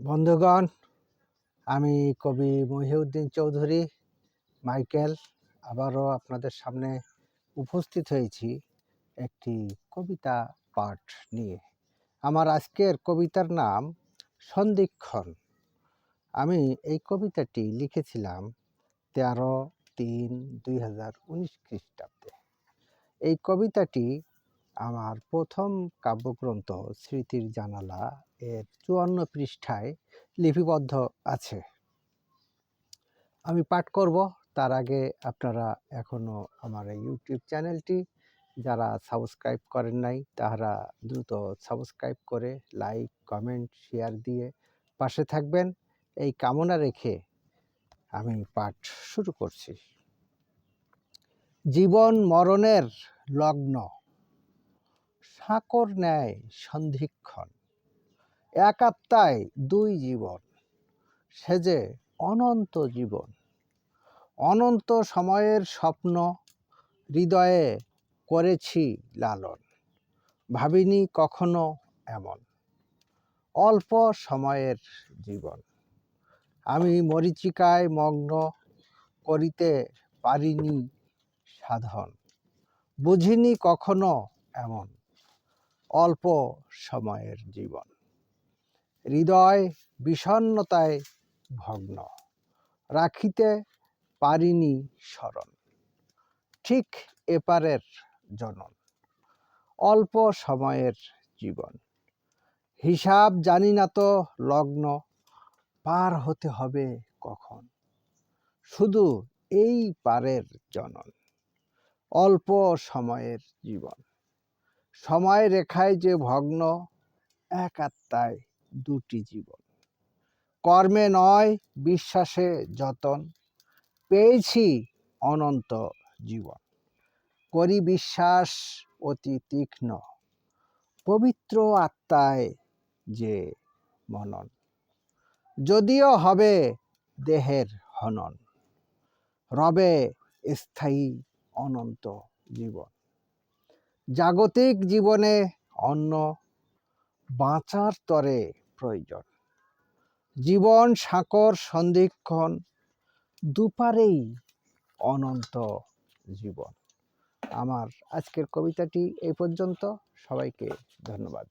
বন্ধুগণ, আমি কবি মহিউদ্দিন চৌধুরী, মাইকেল, আবারও আপনাদের সামনে উপস্থিত হয়েছি একটি কবিতা পাঠ নিয়ে। আমার আজকের কবিতার নাম সন্ধিক্ষণ। আমি এই কবিতাটি লিখেছিলাম তেরো তিন দুই হাজার উনিশ খ্রিস্টাব্দে। এই কবিতাটি আমার প্রথম কাব্যগ্রন্থ স্মৃতির জানালা এর চুয়ান্ন পৃষ্ঠায় লিপিবদ্ধ আছে। আমি পাঠ করব, তার আগে আপনারা এখনও আমার ইউটিউব চ্যানেলটি যারা সাবস্ক্রাইব করেন নাই তারা দ্রুত সাবস্ক্রাইব করে লাইক, কমেন্ট, শেয়ার দিয়ে পাশে থাকবেন। এই কামনা রেখে আমি পাঠ শুরু করছি। জীবন মরণের লগ্ন। সাঁকর ন্যায় সন্ধিক্ষণ। এক আত্মায় দুই জীবন, সে যে অনন্ত জীবন। অনন্ত সময়ের স্বপ্ন হৃদয়ে করেছি লালন, ভাবিনি কখনো এমন। অল্প সময়ের জীবন, আমি মরিচিকায় মগ্ন করিতে পারিনি সাধন, বুঝিনি কখনো এমন। অল্প সময়ের জীবন। হৃদয় বিষণ্নতায় ভগ্ন, রাখিতে পারিনি স্মরণ। ঠিক এপারের জনন, অল্প সময়ের জীবন। হিসাব জানি না তো লগ্ন, পার হতে হবে কখন? শুধু এই পারের জনন, অল্প সময়ের জীবন। সময় রেখায় যে ভগ্ন, এক আত্মায় দুটি জীবন। কর্মে নয়, বিশ্বাসে যতন, পেয়েছি অনন্ত জীবন। করি বিশ্বাস অতি তীক্ষ্ণ, পবিত্র আত্মায় যে মনন। যদিও হবে দেহের হনন, রবে স্থায়ী অনন্ত জীবন। জাগতিক জীবনে অন্য বাঁচার তরে প্রয়োজন। জীবন, সাঁকর সন্ধিক্ষণ দুপারেই অনন্ত জীবন। আমার আজকের কবিতাটি এই পর্যন্ত। সবাইকে ধন্যবাদ।